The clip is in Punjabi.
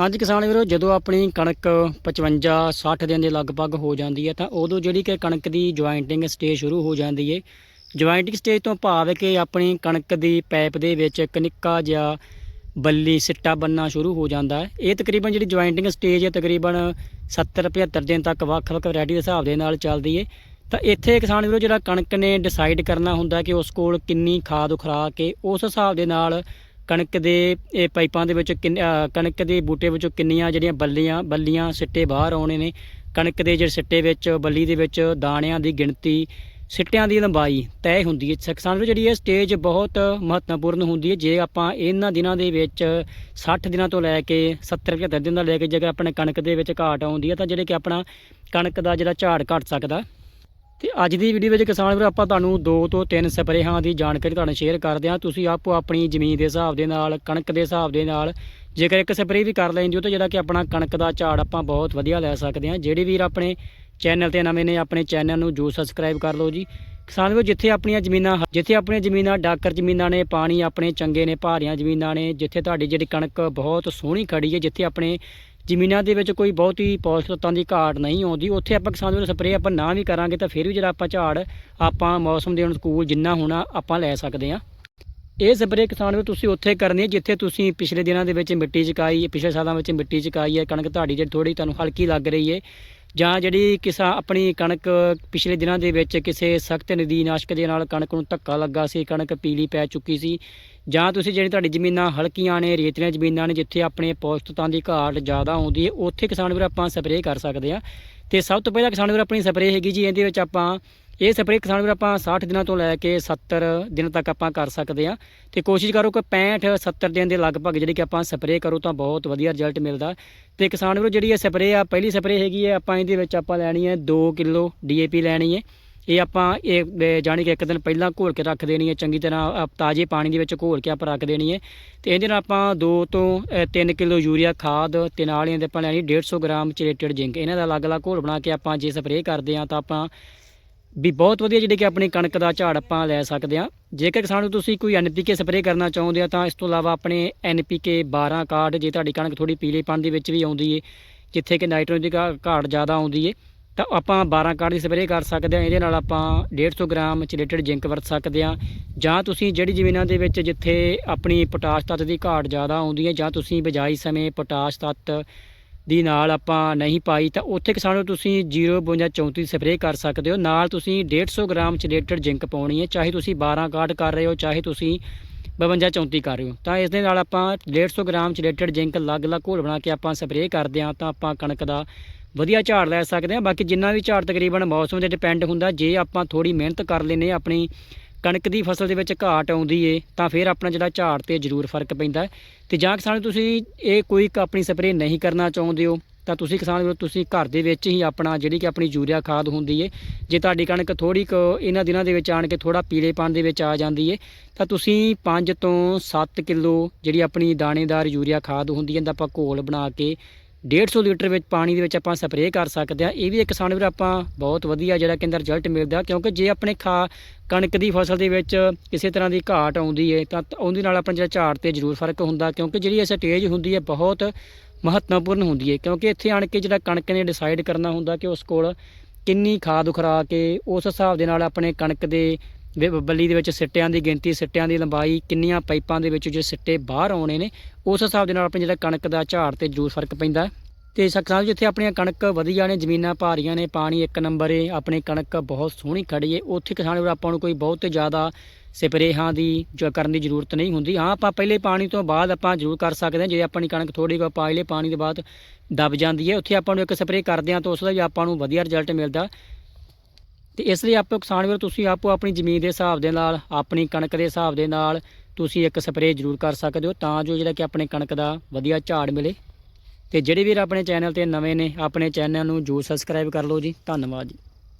ਹਾਂਜੀ ਕਿਸਾਨ ਵੀਰੋ, ਜਦੋਂ ਆਪਣੀ ਕਣਕ 55 60 ਦਿਨ ਦੇ ਲਗਭਗ ਹੋ ਜਾਂਦੀ ਹੈ, ਤਾਂ ਉਦੋਂ ਜਿਹੜੀ ਕਿ ਕਣਕ ਦੀ ਜੁਆਇੰਟਿੰਗ ਸਟੇਜ ਸ਼ੁਰੂ ਹੋ ਜਾਂਦੀ ਹੈ ਜੁਆਇੰਟਿੰਗ ਸਟੇਜ ਤੋਂ ਭਾਵ ਹੈ ਕਿ ਆਪਣੀ ਕਣਕ ਦੀ ਪਾਈਪ ਦੇ ਵਿੱਚ ਇੱਕ ਨਿੱਕਾ ਜਿਹਾ ਬੱਲੀ ਸਿੱਟਾ ਬੰਨਣਾ ਸ਼ੁਰੂ ਹੋ ਜਾਂਦਾ ਹੈ। ਇਹ ਤਕਰੀਬਨ ਜਿਹੜੀ ਜੁਆਇੰਟਿੰਗ ਸਟੇਜ ਹੈ, ਤਕਰੀਬਨ 70 75 ਦਿਨ ਤੱਕ ਵੱਖ-ਵੱਖ ਵੈਰਾਈਟੀ ਦੇ ਹਿਸਾਬ ਦੇ ਨਾਲ ਚੱਲਦੀ ਹੈ ਤਾਂ ਇੱਥੇ ਕਿਸਾਨ ਵੀਰੋ, ਜਿਹੜਾ ਕਣਕ ਨੇ ਡਿਸਾਈਡ ਕਰਨਾ ਹੁੰਦਾ ਕਿ ਉਸ ਕੋਲ ਕਿੰਨੀ ਖਾਦ ਉਖਰਾ ਕੇ ਉਸ ਹਿਸਾਬ ਦੇ ਨਾਲ ਕਣਕ ਦੇ, ਇਹ ਪਾਈਪਾਂ ਦੇ ਵਿੱਚ ਕਿੰਨ- ਕਣਕ ਦੇ ਬੂਟੇ ਵਿੱਚੋਂ ਕਿੰਨੀਆਂ ਜਿਹੜੀਆਂ ਬੱਲੀਆਂ ਬੱਲੀਆਂ ਸਿੱਟੇ ਬਾਹਰ ਆਉਣੇ ਨੇ, ਕਣਕ ਦੇ ਜਿਹੜੇ ਸਿੱਟੇ ਵਿੱਚ, ਬੱਲੀ ਦੇ ਵਿੱਚ ਦਾਣਿਆਂ ਦੀ ਗਿਣਤੀ, ਸਿੱਟਿਆਂ ਦੀ ਲੰਬਾਈ ਤੈਅ ਹੁੰਦੀ ਹੈ। ਕਿਸਾਨ ਵੀਰੋ, ਜਿਹੜੀ ਇਹ ਸਟੇਜ ਬਹੁਤ ਮਹੱਤਵਪੂਰਨ ਹੁੰਦੀ ਹੈ, ਜੇ ਆਪਾਂ ਇਹਨਾਂ ਦਿਨਾਂ ਦੇ ਵਿੱਚ 60 ਦਿਨਾਂ ਤੋਂ ਲੈ ਕੇ 70 75 ਦਿਨ ਦਾ ਲੈ ਕੇ ਜੇਕਰ ਆਪਣੇ ਕਣਕ ਦੇ ਵਿੱਚ ਘਾਟ ਆਉਂਦੀ ਹੈ, ਤਾਂ ਜਿਹੜੇ ਕਿ ਆਪਣਾ ਕਣਕ ਦਾ ਜਿਹੜਾ ਝਾੜ ਘਟ ਸਕਦਾ। ਤੇ ਅੱਜ ਦੀ ਵੀਡੀਓ ਵਿੱਚ ਕਿਸਾਨ ਵੀਰੋ, ਆਪਾਂ ਤੁਹਾਨੂੰ ਦੋ ਤੋਂ ਤਿੰਨ ਸਪਰੇਹਾਂ ਦੀ ਜਾਣਕਾਰੀ ਤੁਹਾਨੂੰ ਸ਼ੇਅਰ ਕਰਦੇ ਹਾਂ। ਤੁਸੀਂ ਆਪੋ ਆਪਣੀ ਜ਼ਮੀਨ ਦੇ ਹਿਸਾਬ ਦੇ ਨਾਲ, ਕਣਕ ਦੇ ਹਿਸਾਬ ਦੇ ਨਾਲ ਜੇਕਰ ਇੱਕ ਸਪਰੇਅ ਵੀ ਕਰ ਲੈਂਦੇ ਹੋ ਤਾਂ ਜਿਹੜਾ ਕਿ ਆਪਣਾ ਕਣਕ ਦਾ ਝਾੜ ਆਪਾਂ ਬਹੁਤ ਵਧੀਆ ਲੈ ਸਕਦੇ ਹਾਂ। ਜਿਹੜੇ ਵੀਰ ਆਪਣੇ ਚੈਨਲ ਤੇ ਨਵੇਂ ਨੇ, ਆਪਣੇ ਚੈਨਲ ਨੂੰ ਜੋ ਸਬਸਕ੍ਰਾਈਬ ਕਰ ਲਓ ਜੀ। ਕਿਸਾਨ ਵੀਰੋ, ਜਿੱਥੇ ਆਪਣੀਆਂ ਜ਼ਮੀਨਾਂ, ਜਿੱਥੇ ਆਪਣੀਆਂ ਜ਼ਮੀਨਾਂ ਡਾਕਰ ਜ਼ਮੀਨਾਂ ਨੇ, ਪਾਣੀ ਆਪਣੇ ਚੰਗੇ ਨੇ, ਭਾਰੀਆਂ ਜ਼ਮੀਨਾਂ ਨੇ, ਜਿੱਥੇ ਤੁਹਾਡੀ ਜਿਹੜੀ ਕਣਕ ਬਹੁਤ ਸੋਹਣੀ ਖੜੀ ਹੈ, ਜਿੱਥੇ ਆਪਣੇ ਜ਼ਮੀਨਾਂ ਦੇ ਵਿੱਚ ਕੋਈ ਬਹੁਤੀ ਪੌਸ਼ਟਿਕ ਤੱਤਾਂ ਦੀ ਘਾਟ ਨਹੀਂ ਆਉਂਦੀ। ਉੱਥੇ ਆਪਾਂ ਕਿਸਾਨ ਵੀਰੋ ਸਪਰੇਅ ਆਪਾਂ ਨਾ ਵੀ ਕਰਾਂਗੇ ਤਾਂ ਫਿਰ ਵੀ ਜਿਹੜਾ ਆਪਾਂ ਝਾੜ ਆਪਾਂ ਮੌਸਮ ਦੇ ਅਨੁਕੂਲ ਜਿੰਨਾ ਹੋਣਾ ਆਪਾਂ ਲੈ ਸਕਦੇ ਹਾਂ। ਇਹ ਸਪਰੇਅ ਕਿਸਾਨ ਵੀਰੋ ਤੁਸੀਂ ਉੱਥੇ ਕਰਨੀ ਹੈ, ਜਿੱਥੇ ਤੁਸੀਂ ਪਿਛਲੇ ਦਿਨਾਂ ਦੇ ਵਿੱਚ ਮਿੱਟੀ ਚਕਾਈ, ਪਿਛਲੇ ਸਾਲਾਂ ਵਿੱਚ ਮਿੱਟੀ ਚਕਾਈ ਹੈ। ਕਣਕ ਤੁਹਾਡੀ ਜਿਹੜੀ ਥੋੜੀ ਤੁਹਾਨੂੰ ਹਲਕੀ ਲੱਗ ਰਹੀ ਹੈ। ਜਾਂ ਜਿਹੜੀ ਕਿਸਾ ਆਪਣੀ ਕਣਕ ਪਿਛਲੇ ਦਿਨਾਂ ਦੇ ਵਿੱਚ ਕਿਸੇ ਸਖਤ ਨਦੀਨਾਸ਼ਕ ਦੇ ਨਾਲ ਕਣਕ ਨੂੰ ਧੱਕਾ ਲੱਗਾ ਸੀ, ਕਣਕ ਪੀਲੀ ਪੈ ਚੁੱਕੀ ਸੀ। ਜਾਂ ਤੁਸੀਂ ਜਿਹੜੀ ਤੁਹਾਡੀ ਜ਼ਮੀਨਾਂ ਹਲਕੀਆਂ ਨੇ, ਰੇਤਲੀਆਂ ਜ਼ਮੀਨਾਂ ਨੇ, ਜਿੱਥੇ ਆਪਣੇ ਪੌਸ਼ਟਿਕਤਾ ਦੀ ਘਾਟ ਜ਼ਿਆਦਾ ਆਉਂਦੀ ਹੈ, ਉੱਥੇ ਕਿਸਾਨ ਵੀਰ ਆਪਾਂ ਸਪਰੇਅ ਕਰ ਸਕਦੇ ਆ ਤੇ ਸਭ ਤੋਂ ਪਹਿਲਾਂ ਕਿਸਾਨ ਵੀਰ ਆਪਣੀ ਸਪਰੇਅ ਹੈਗੀ ਜੀ, ਇਹਦੇ ਵਿੱਚ ਆਪਾਂ ਇਹ ਸਪਰੇਅ ਕਿਸਾਨ ਵੀਰ ਆਪਾਂ 60 ਦਿਨਾਂ ਤੋਂ ਲੈ ਕੇ 70 ਦਿਨ ਤੱਕ ਆਪਾਂ ਕਰ ਸਕਦੇ ਆ ਤੇ ਕੋਸ਼ਿਸ਼ ਕਰੋ ਕਿ 65 70 ਦਿਨ ਦੇ ਲਗਭਗ ਜਿਹੜੀ ਕਿ ਆਪਾਂ ਸਪਰੇਅ ਕਰੋ ਤਾਂ ਬਹੁਤ ਵਧੀਆ ਰਿਜ਼ਲਟ ਮਿਲਦਾ। ਤੇ ਕਿਸਾਨ ਵੀਰੋ, ਜਿਹੜੀ ਇਹ ਸਪਰੇਅ ਆ, ਪਹਿਲੀ ਸਪਰੇਅ ਹੈਗੀ ਹੈ, ਆਪਾਂ ਇਹਦੇ ਵਿੱਚ ਆਪਾਂ ਲੈਣੀ ਹੈ 2 ਕਿਲੋ ਡੀਏਪੀ ਲੈਣੀ ਹੈ। ਇਹ ਆਪਾਂ ਇਹ ਜਾਣੀ ਕਿ ਇੱਕ ਦਿਨ ਪਹਿਲਾਂ ਘੋਲ ਕੇ ਰੱਖ ਦੇਣੀ ਹੈ, ਚੰਗੀ ਤਰ੍ਹਾਂ ਤਾਜ਼ੇ ਪਾਣੀ ਦੇ ਵਿੱਚ ਘੋਲ ਕੇ ਆਪਾਂ ਰੱਖ ਦੇਣੀ ਹੈ। ਤੇ ਇਹਦੇ ਨਾਲ ਆਪਾਂ 2 ਤੋਂ 3 ਕਿਲੋ ਯੂਰੀਆ, ਖਾਦ ਤੇ ਨਾਲ ਇਹਦੇ ਆਪਾਂ ਲੈਣੀ 150 ਗ੍ਰਾਮ ਚਿਲੇਟਡ ਜ਼ਿੰਕ। ਇਹਨਾਂ ਦਾ ਅਲੱਗ-ਅਲੱਗ ਘੋਲ ਬਣਾ ਕੇ ਆਪਾਂ ਜੇ ਸਪਰੇਅ ਕਰਦੇ ਹਾਂ ਤਾਂ ਆਪਾਂ ਵੀ ਬਹੁਤ ਵਧੀਆ ਜਿਹੜੀ ਕਿ ਆਪਣੀ ਕਣਕ ਦਾ ਝਾੜ ਆਪਾਂ ਲੈ ਸਕਦੇ ਹਾਂ। ਜੇਕਰ ਕਿਸਾਨ ਨੂੰ ਤੁਸੀਂ ਕੋਈ ਐਨਪੀਕੇ ਸਪਰੇਅ ਕਰਨਾ ਚਾਹੁੰਦੇ ਆ ਤਾਂ ਇਸ ਤੋਂ ਇਲਾਵਾ ਆਪਣੇ ਐਨਪੀਕੇ 12 ਕਾਰਡ ਜੇ ਤੁਹਾਡੀ ਕਣਕ ਥੋੜੀ ਪੀਲੇਪਣ ਦੇ ਵਿੱਚ ਵੀ ਆਉਂਦੀ ਏ, ਜਿੱਥੇ ਕਿ ਨਾਈਟ੍ਰੋਜਨ ਦੀ ਘਾ- ਘਾਟ ਜ਼ਿਆਦਾ ਆਉਂਦੀ ਏ, ਤਾਂ ਆਪਾਂ 12 ਕਾਰਡ ਦੀ ਸਪਰੇਅ ਕਰ ਸਕਦੇ ਹਾਂ। ਇਹਦੇ ਨਾਲ ਆਪਾਂ 150 ਗ੍ਰਾਮ ਚਿਲੇਟਡ ਜ਼ਿੰਕ ਵਰਤ ਸਕਦੇ ਹਾਂ ਜਾਂ ਤੁਸੀਂ ਜਿਹੜੀ ਜ਼ਮੀਨਾਂ ਦੇ ਵਿੱਚ ਜਿੱਥੇ ਆਪਣੀ ਪੋਟਾਸ਼ ਤੱਤ ਦੀ ਘਾਟ ਜ਼ਿਆਦਾ ਆਉਂਦੀ ਹੈ ਜਾਂ ਤੁਸੀਂ ਬਿਜਾਈ ਸਮੇਂ ਪੋਟਾਸ਼ ਤੱਤ ਦੀ ਨਾਲ ਆਪਾਂ ਨਹੀਂ ਪਾਈ, ਤਾਂ ਉੱਥੇ ਕਿਸਾਨ ਨੂੰ ਤੁਸੀਂ 05234 ਸਪਰੇਅ ਕਰ ਸਕਦੇ ਹੋ। ਨਾਲ ਤੁਸੀਂ 150 ਗ੍ਰਾਮ ਚਿਲੇਟਡ ਜ਼ਿੰਕ ਪਾਉਣੀ ਹੈ, ਚਾਹੇ ਤੁਸੀਂ 12 ਕਾਰਡ ਕਰ ਰਹੇ ਹੋ, ਚਾਹੇ ਤੁਸੀਂ 52 34 ਕਰ ਰਹੇ ਹੋ। ਤਾਂ ਇਸ ਦੇ ਨਾਲ ਆਪਾਂ 150 ਗ੍ਰਾਮ ਚਿਲੇਟਡ ਜ਼ਿੰਕ ਅਲੱਗ-ਅਲੱਗ ਘੋਲ ਬਣਾ ਕੇ ਆਪਾਂ ਸਪਰੇਅ ਕਰਦੇ ਹਾਂ, ਤਾਂ ਆਪਾਂ ਕਣਕ ਦਾ ਵਧੀਆ ਝਾੜ ਲੈ ਸਕਦੇ ਹਾਂ। ਬਾਕੀ ਜਿੰਨਾ ਵੀ ਝਾੜ ਤਕਰੀਬਨ ਮੌਸਮ ਤੇ ਡਿਪੈਂਡ ਹੁੰਦਾ, ਜੇ ਆਪਾਂ ਥੋੜੀ ਮਿਹਨਤ ਕਰ ਲੈਨੇ ਆਪਣੀ ਕਣਕ ਦੀ ਫਸਲ ਦੇ ਵਿੱਚ ਘਾਟ ਆਉਂਦੀ ਏ, ਤਾਂ ਫਿਰ ਆਪਣਾ ਜਿਹੜਾ ਝਾੜ ਤੇ ਜ਼ਰੂਰ ਫ਼ਰਕ ਪੈਂਦਾ ਹੈ। ਤੇ ਜਾਂ ਕਿਸਾਨ ਤੁਸੀਂ ਇਹ ਕੋਈ ਆਪਣੀ ਸਪਰੇਅ ਨਹੀਂ ਕਰਨਾ ਚਾਹੁੰਦੇ ਹੋ, ਤਾਂ ਤੁਸੀਂ ਕਿਸਾਨ ਵੀਰੋ, ਤੁਸੀਂ ਘਰ ਦੇ ਵਿੱਚ ਹੀ ਆਪਣਾ ਜਿਹੜੀ ਕਿ ਆਪਣੀ ਯੂਰੀਆ ਖਾਦ ਹੁੰਦੀ ਏ, ਜੇ ਤੁਹਾਡੀ ਕਣਕ ਥੋੜੀ ਕੁ ਇਹਨਾਂ ਦਿਨਾਂ ਦੇ ਵਿੱਚ ਆਣ ਕੇ ਥੋੜਾ ਪੀਲੇਪਣ ਦੇ ਵਿੱਚ ਆ ਜਾਂਦੀ ਏ, ਤਾਂ ਤੁਸੀਂ 5 ਤੋਂ 7 ਕਿਲੋ ਜਿਹੜੀ ਆਪਣੀ ਦਾਣੇਦਾਰ ਯੂਰੀਆ ਖਾਦ ਹੁੰਦੀ ਹੈ, ਇਹਦਾ ਆਪਾਂ ਘੋਲ ਬਣਾ ਕੇ 150 ਲੀਟਰ ਵਿੱਚ ਪਾਣੀ ਦੇ ਵਿੱਚ ਆਪਾਂ ਸਪਰੇਅ ਕਰ ਸਕਦੇ ਹਾਂ। ਇਹ ਵੀ ਕਿਸਾਨ ਵੀਰ ਆਪਾਂ ਬਹੁਤ ਵਧੀਆ ਜਿਹੜਾ ਕਿ ਇਹਦਾ ਰਿਜ਼ਲਟ ਮਿਲਦਾ, ਕਿਉਂਕਿ ਜੇ ਆਪਣੇ ਖਾ ਕਣਕ ਦੀ ਫਸਲ ਦੇ ਵਿੱਚ ਕਿਸੇ ਤਰ੍ਹਾਂ ਦੀ ਘਾਟ ਆਉਂਦੀ ਹੈ ਤਾਂ ਉਹਦੇ ਨਾਲ ਆਪਣਾ ਜਿਹੜਾ ਝਾੜ ਤੇ ਜ਼ਰੂਰ ਫ਼ਰਕ ਹੁੰਦਾ, ਕਿਉਂਕਿ ਜਿਹੜੀ ਇਹ ਸਟੇਜ ਹੁੰਦੀ ਹੈ ਬਹੁਤ ਮਹੱਤਵਪੂਰਨ ਹੁੰਦੀ ਹੈ ਕਿਉਂਕਿ ਇੱਥੇ ਆਣ ਕੇ ਜਿਹੜਾ ਕਣਕ ਨੇ ਡਿਸਾਈਡ ਕਰਨਾ ਹੁੰਦਾ ਕਿ ਉਸ ਕੋਲ ਕਿੰਨੀ ਖਾਦ ਖੁਰਾਕ ਕੇ ਉਸ ਹਿਸਾਬ ਦੇ ਨਾਲ ਆਪਣੇ ਕਣਕ ਦੇ ਬੱਲੀ ਦੇ ਵਿੱਚ ਸਿੱਟਿਆਂ ਦੀ ਗਿਣਤੀ, ਸਿੱਟਿਆਂ ਦੀ ਲੰਬਾਈ, ਕਿੰਨੀਆਂ ਪਾਈਪਾਂ ਦੇ ਵਿੱਚ ਜੇ ਸਿੱਟੇ ਬਾਹਰ ਆਉਣੇ ਨੇ, ਉਸ ਹਿਸਾਬ ਦੇ ਨਾਲ ਆਪਣੇ ਜਿਹੜਾ ਕਣਕ ਦਾ ਝਾੜ ਤੇ ਜ਼ਰੂਰ ਫ਼ਰਕ ਪੈਂਦਾ ਹੈ। ਤੇ ਸਖਸਾਲ ਜਿੱਥੇ ਆਪਣੀਆਂ ਕਣਕ ਵਧੀਆ ਨੇ, ਜ਼ਮੀਨਾਂ ਭਾਰੀਆਂ ਨੇ, ਪਾਣੀ ਇੱਕ ਨੰਬਰ ਏ, ਆਪਣੀ ਕਣਕ ਬਹੁਤ ਸੋਹਣੀ ਖੜੀ ਏ, ਉੱਥੇ ਕਿਸਾਨ ਵੀਰ, ਆਪਾਂ ਨੂੰ ਕੋਈ ਬਹੁਤ ਜ਼ਿਆਦਾ ਸਪਰੇਹਾਂ ਦੀ ਜੋ ਕਰਨ ਦੀ ਜ਼ਰੂਰਤ ਨਹੀਂ ਹੁੰਦੀ ਹਾਂ, ਆਪਾਂ ਪਹਿਲੇ ਪਾਣੀ ਤੋਂ ਬਾਅਦ ਆਪਾਂ ਜ਼ਰੂਰ ਕਰ ਸਕਦੇ ਹਾਂ, ਜੇ ਆਪਣੀ ਕਣਕ ਥੋੜੀ ਕੁ ਪਾਇਲੇ ਪਾਣੀ ਦੇ ਬਾਅਦ ਦਬ ਜਾਂਦੀ ਹੈ ਉੱਥੇ ਆਪਾਂ ਨੂੰ ਇੱਕ ਸਪਰੇਅ ਕਰਦੇ ਹਾਂ, ਤਾਂ ਉਸ ਦਾ ਵੀ ਆਪਾਂ ਨੂੰ ਵਧੀਆ ਰਿਜ਼ਲਟ ਮਿਲਦਾ ਤੇ ਇਸ ਲਈ ਆਪੋ ਕਿਸਾਨ ਵੀਰ, ਤੁਸੀਂ ਆਪੋ ਆਪਣੀ ਜ਼ਮੀਨ ਦੇ ਹਿਸਾਬ ਦੇ ਨਾਲ, ਆਪਣੀ ਕਣਕ ਦੇ ਹਿਸਾਬ ਦੇ ਨਾਲ ਤੁਸੀਂ ਇੱਕ ਸਪਰੇਅ ਜ਼ਰੂਰ ਕਰ ਸਕਦੇ ਹੋ, ਤਾਂ ਜੋ ਜਿਹੜਾ ਕਿ ਆਪਣੇ ਕਣਕ ਦਾ ਵਧੀਆ ਝਾੜ ਮਿਲੇ। ਤੇ ਜਿਹੜੇ ਵੀਰ ਆਪਣੇ ਚੈਨਲ ਤੇ ਨਵੇਂ ਨੇ, ਆਪਣੇ ਚੈਨਲ ਨੂੰ ਜਰੂਰ ਸਬਸਕ੍ਰਾਈਬ ਕਰ ਲਓ ਜੀ। ਧੰਨਵਾਦ ਜੀ।